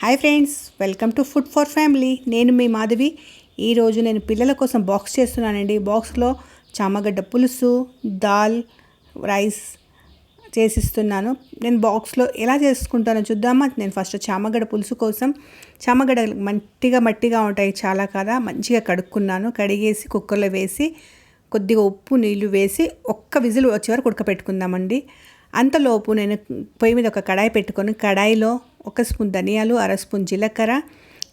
Hi friends welcome to food for family. నేను మీ మాధవి. ఈరోజు నేను పిల్లల కోసం బాక్స్ చేస్తున్నానండి. బాక్స్లో చామగడ్డ పులుసు దాల్ రైస్ చేసిస్తున్నాను. నేను బాక్స్లో ఎలా చేసుకుంటానో చూద్దామా? నేను ఫస్ట్ చామగడ్డ పులుసు కోసం చామగడ్డ మట్టిగా మట్టిగా ఉంటాయి చాలా కదా మంచిగా కడుక్కున్నాను. కడిగేసి కుక్కర్లో వేసి కొద్దిగా ఉప్పు నీళ్ళు వేసి ఒక్క విజిల్ వచ్చే వరకు ఉడకపెట్టుకుందామండి. అంతలోపు నేను పొయ్యి మీద ఒక కడాయి పెట్టుకొని కడాయిలో ఒక స్పూన్ ధనియాలు అర స్పూన్ జీలకర్ర.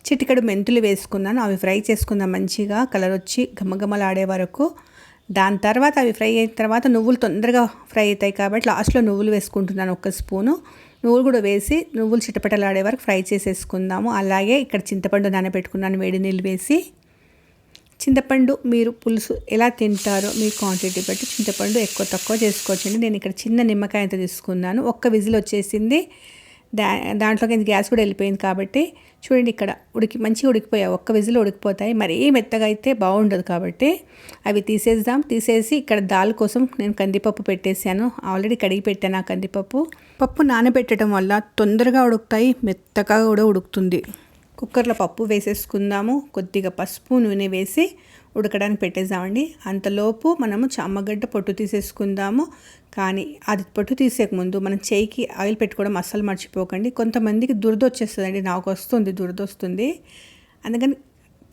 చిటికడు మెంతులు వేసుకున్నాను. అవి ఫ్రై చేసుకుందాం మంచిగా. కలర్ వచ్చి ఘమఘమలాడే వరకు. దాని తర్వాత అవి ఫ్రై అయిన తర్వాత నువ్వులు తొందరగా ఫ్రై అవుతాయి కాబట్టి లాస్ట్లో నువ్వులు వేసుకుంటున్నాను ఒక స్పూను. నువ్వులు కూడా వేసి నువ్వులు చిటపటలాడే వరకు ఫ్రై చేసేసుకుందాము. అలాగే ఇక్కడ చింతపండు నానబెట్టుకున్నాను వేడి నీళ్ళు వేసి. చింతపండు మీరు పులుసు ఎలా తింటారో మీ క్వాంటిటీ బట్టి చింతపండు ఎక్కువ తక్కువ చేసుకోవచ్చండి. నేను ఇక్కడ చిన్న నిమ్మకాయ తీసుకున్నాను. ఒక్క విజిల్ వచ్చేసింది. దా దాంట్లోకి గ్యాస్ కూడా వెళ్ళిపోయింది కాబట్టి చూడండి ఇక్కడ ఉడికి మంచిగా ఉడికిపోయాయి. ఒక్క విజిల్ ఉడికిపోతాయి. మరీ మెత్తగా అయితే బాగుండదు కాబట్టి అవి తీసేద్దాం. తీసేసి ఇక్కడ దాల్ కోసం నేను కందిపప్పు పెట్టేశాను. ఆల్రెడీ కడిగి పెట్టాను ఆ కందిపప్పు. పప్పు నానబెట్టడం వల్ల తొందరగా ఉడుకుతాయి. మెత్తగా కూడా ఉడుకుతుంది. కుక్కర్లో పప్పు వేసేసుకుందాము. కొద్దిగా పసుపు నూనె వేసి ఉడకడానికి పెట్టేద్దామండి అంతలోపు మనము చామగడ్డ పొట్టు తీసేసుకుందాము. కానీ అది పొట్టు తీసేక ముందు మనం చేయికి ఆయిల్ పెట్టుకోవడం అస్సలు మర్చిపోకండి. కొంతమందికి దురద వచ్చేస్తుందండి. నాకు వస్తుంది దురద వస్తుంది. అందుకని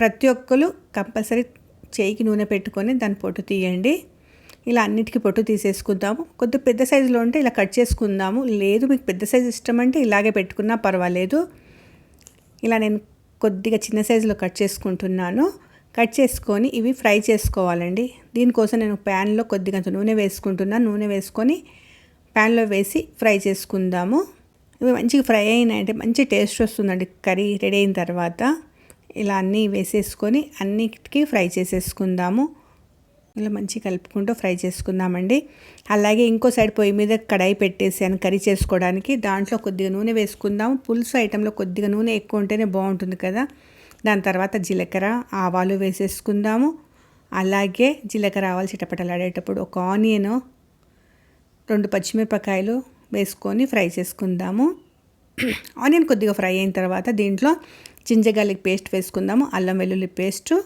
ప్రతి ఒక్కరు కంపల్సరీ చేయికి నూనె పెట్టుకొని దాన్ని పొట్టు తీయండి. ఇలా అన్నిటికీ పొట్టు తీసేసుకుందాము. కొద్ది పెద్ద సైజులో ఉంటే ఇలా కట్ చేసుకుందాము. లేదు మీకు పెద్ద సైజు ఇష్టం అంటే ఇలాగే పెట్టుకున్నా పర్వాలేదు. ఇలా నేను కొద్దిగా చిన్న సైజులో కట్ చేసుకుంటున్నాను. కట్ చేసుకొని ఇవి ఫ్రై చేసుకోవాలండి. దీనికోసం నేను ప్యాన్లో కొద్దిగా నూనె వేసుకుంటున్నాను నూనె వేసుకొని ప్యాన్లో వేసి ఫ్రై చేసుకుందాము. ఇవి మంచిగా ఫ్రై అయినాయంటే మంచి టేస్ట్ వస్తుందండి. కర్రీ రెడీ అయిన తర్వాత ఇలా అన్నీ వేసేసుకొని అన్నిటికీ ఫ్రై చేసేసుకుందాము. ఇలా మంచిగా కలుపుకుంటూ ఫ్రై చేసుకుందామండి. అలాగే ఇంకో సైడ్ పొయ్యి మీద కడాయి పెట్టేసాను కర్రీ చేసుకోవడానికి. దాంట్లో కొద్దిగా నూనె వేసుకుందాం పులుసు ఐటెంలో కొద్దిగా నూనె ఎక్కువ ఉంటేనే బాగుంటుంది కదా. దాని తర్వాత జీలకర్ర ఆవాలు వేసేసుకుందాము. అలాగే జీలకర్ర ఆవాలు చిటపటలాడేటప్పుడు ఒక ఆనియన్ రెండు పచ్చిమిరపకాయలు వేసుకొని ఫ్రై చేసుకుందాము. ఆనియన్ కొద్దిగా ఫ్రై అయిన తర్వాత దీంట్లో జింజగార్లిక్ పేస్ట్ వేసుకుందాము. అల్లం వెల్లుల్లి పేస్టు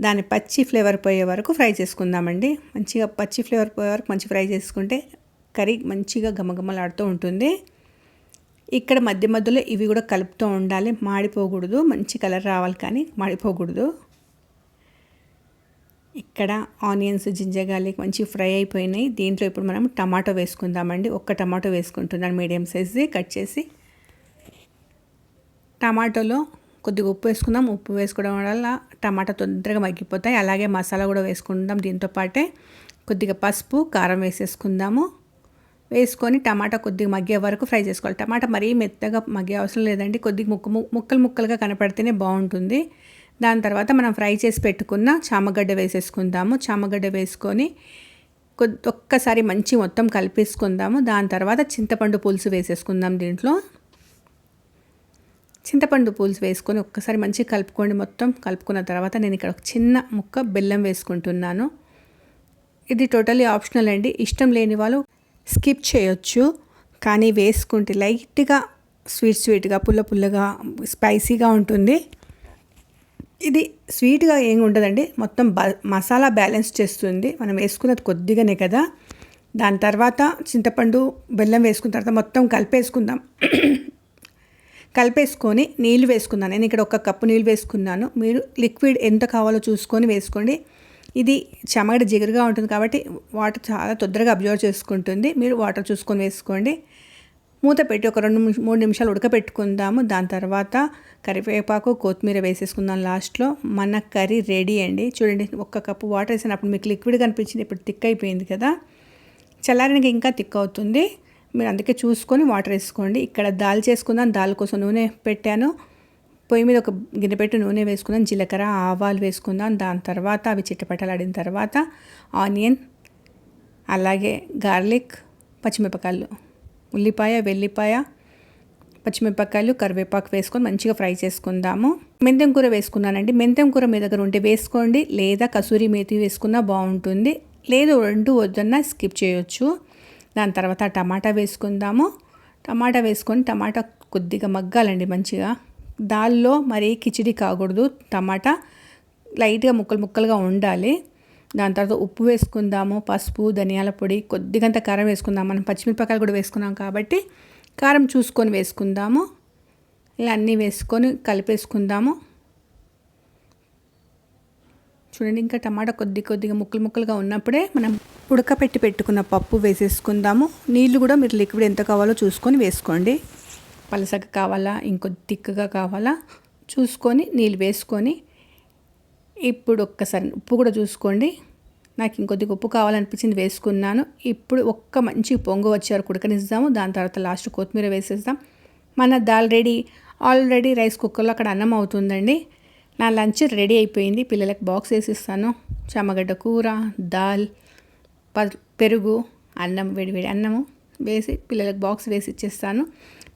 దాని పచ్చి ఫ్లేవర్ పోయే వరకు ఫ్రై చేసుకుందామండి. మంచిగా పచ్చి ఫ్లేవర్ పోయే వరకు మంచి ఫ్రై చేసుకుంటే కర్రీ మంచిగా గమగమలాడుతూ ఉంటుంది. ఇక్కడ మధ్య మధ్యలో ఇవి కూడా కలుపుతూ ఉండాలి. మాడిపోకూడదు. మంచి కలర్ రావాలి కానీ మాడిపోకూడదు. ఇక్కడ ఆనియన్స్ జింజగార్లిక్ మంచి ఫ్రై అయిపోయినాయి. దీంట్లో ఇప్పుడు మనం టమాటో వేసుకుందామండి. ఒక్క టమాటో వేసుకుంటున్నాను మీడియం సైజ్ది కట్ చేసి టమాటోలో కొద్దిగా ఉప్పు వేసుకుందాం. ఉప్పు వేసుకోవడం వల్ల టమాటా తొందరగా మగ్గిపోతాయి. అలాగే మసాలా కూడా వేసుకుందాం. దీంతో పాటే కొద్దిగా పసుపు కారం వేసేసుకుందాము. వేసుకొని టమాటా కొద్దిగా మగ్గే వరకు ఫ్రై చేసుకోవాలి. టమాటా మరీ మెత్తగా మగ్గే అవసరం లేదండి. కొద్దిగా ముక్క ముక్కలు ముక్కలుగా కనపడితేనే బాగుంటుంది. దాని తర్వాత మనం ఫ్రై చేసి పెట్టుకున్న చామగడ్డ వేసేసుకుందాము. చామగడ్డ వేసుకొని కొద్ది ఒక్కసారి మంచి మొత్తం కలిపేసుకుందాము. దాని తర్వాత చింతపండు పులుసు వేసేసుకుందాం దీంట్లో. చింతపండు పులుసు వేసుకొని ఒక్కసారి మంచిగా కలుపుకోండి మొత్తం. కలుపుకున్న తర్వాత నేను ఇక్కడ ఒక చిన్న ముక్క బెల్లం వేసుకుంటున్నాను. ఇది టోటలీ ఆప్షనల్ అండి. ఇష్టం లేని వాళ్ళు స్కిప్ చేయొచ్చు కానీ వేసుకుంటే లైట్గా స్వీట్ స్వీట్గా పుల్ల పుల్లగా స్పైసీగా ఉంటుంది. ఇది స్వీట్గా ఏం ఉండదండి మొత్తం బ మసాలా బ్యాలెన్స్ చేస్తుంది. మనం వేసుకున్నది కొద్దిగానే కదా. దాని తర్వాత చింతపండు బెల్లం వేసుకున్న తర్వాత మొత్తం కలిపేసుకుందాం. కలిపేసుకొని నీళ్ళు వేసుకున్నాను. నేను ఇక్కడ ఒక కప్పు నీళ్ళు వేసుకున్నాను. మీరు లిక్విడ్ ఎంత కావాలో చూసుకొని వేసుకోండి. ఇది చెమగడ జిగురుగా ఉంటుంది కాబట్టి వాటర్ చాలా తొందరగా అబ్జర్వ్ చేసుకుంటుంది. మీరు వాటర్ చూసుకొని వేసుకోండి. మూత పెట్టి ఒక రెండు మూడు నిమిషాలు ఉడకపెట్టుకుందాము. దాని తర్వాత కరివేపాకు కొత్తిమీర వేసేసుకుందాం లాస్ట్లో. మన కర్రీ రెడీ అండి. చూడండి ఒక్క కప్పు వాటర్ వేసినప్పుడు మీకు లిక్విడ్ కనిపించింది. ఇప్పుడు థిక్ అయిపోయింది కదా. చల్లారడానికి ఇంకా థిక్ అవుతుంది. మీరు అందుకే చూసుకొని వాటర్ వేసుకోండి. ఇక్కడ దాల్ చేసుకుందాం. దాల్ కోసం నూనె పెట్టాను. పొయ్యి మీద ఒక గిన్నె పెట్టి నూనె వేసుకుందాం జీలకర్ర ఆవాలు వేసుకుందాం దాని తర్వాత అవి చిట్టపట్టలాడిన తర్వాత ఆనియన్ అలాగే గార్లిక్ పచ్చిమిరపకాయలు ఉల్లిపాయ వెల్లిపాయ పచ్చిమిరపకాయలు కరివేపాకు వేసుకొని మంచిగా ఫ్రై చేసుకుందాము. మెంతెం కూర వేసుకున్నానండి. మెంతెం కూర మీ దగ్గర ఉంటే వేసుకోండి. లేదా కసూరి మేతి వేసుకున్నా బాగుంటుంది. లేదు రెండు వద్దన్నా స్కిప్ చేయొచ్చు. దాని తర్వాత టమాటా వేసుకుందాము. టమాటా వేసుకొని టమాటా కొద్దిగా మగ్గాలండి మంచిగా. దాల్లో మరి కిచిడి కాకూడదు. టమాటా లైట్గా ముక్కలు ముక్కలుగా ఉండాలి. దాని తర్వాత ఉప్పు వేసుకుందాము పసుపు ధనియాల పొడి కొద్దిగంత కారం వేసుకుందాం మనం పచ్చిమిరపకాయలు కూడా వేసుకున్నాం కాబట్టి కారం చూసుకొని వేసుకుందాము. ఇలా అన్నీ వేసుకొని కలిపేసుకుందాము. చూడండి ఇంకా టమాటా కొద్ది కొద్దిగా ముక్కలు ముక్కలుగా ఉన్నప్పుడే మనం ఉడకపెట్టి పెట్టుకున్న పప్పు వేసేసుకుందాము. నీళ్ళు కూడా మీరు లిక్విడ్ ఎంత కావాలో చూసుకొని వేసుకోండి. పలసగా కావాలా ఇంకో తిక్కగా కావాలా చూసుకొని నీళ్ళు వేసుకొని ఇప్పుడు ఒక్కసారి ఉప్పు కూడా చూసుకోండి. నాకు ఇంకొద్దిగా ఉప్పు కావాలనిపించింది వేసుకున్నాను. ఇప్పుడు ఒక్క మంచి పొంగు వచ్చారు కుడకనిస్తాము దాని తర్వాత లాస్ట్ కొత్తిమీర వేసేస్తాం. మన దాల్ రెడీ. ఆల్రెడీ రైస్ కుక్కర్లో అక్కడ అన్నం అవుతుందండి. నా లంచ్ రెడీ అయిపోయింది. పిల్లలకు బాక్స్ వేసిస్తాను. చామగడ్డ కూర దాల్ పెరుగు అన్నం వేడివేడి అన్నము వేసి పిల్లలకు బాక్స్ వేసి ఇచ్చేస్తాను.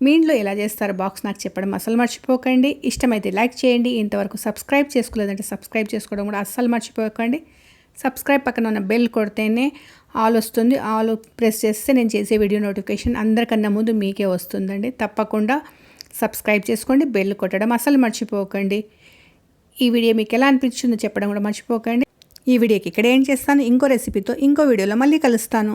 మీ ఇంట్లో ఎలా చేస్తారో బాక్స్ నాకు చెప్పడం అసలు మర్చిపోకండి. ఇష్టమైతే లైక్ చేయండి. ఇంతవరకు సబ్స్క్రైబ్ చేసుకోలేదంటే సబ్స్క్రైబ్ చేసుకోవడం కూడా అస్సలు మర్చిపోకండి. సబ్స్క్రైబ్ పక్కన ఉన్న బెల్ కొడితేనే ఆల్ వస్తుంది. ఆల్ ప్రెస్ చేస్తే నేను చేసే వీడియో నోటిఫికేషన్ అందరికన్నా ముందు మీకే వస్తుందండి. తప్పకుండా సబ్స్క్రైబ్ చేసుకోండి. బెల్ కొట్టడం అసలు మర్చిపోకండి. ఈ వీడియో మీకు ఎలా అనిపించిందో చెప్పడం కూడా మర్చిపోకండి. ఈ వీడియోకి ఇక్కడ ఏం చేస్తాను. ఇంకో రెసిపీతో ఇంకో వీడియోలో మళ్ళీ కలుస్తాను.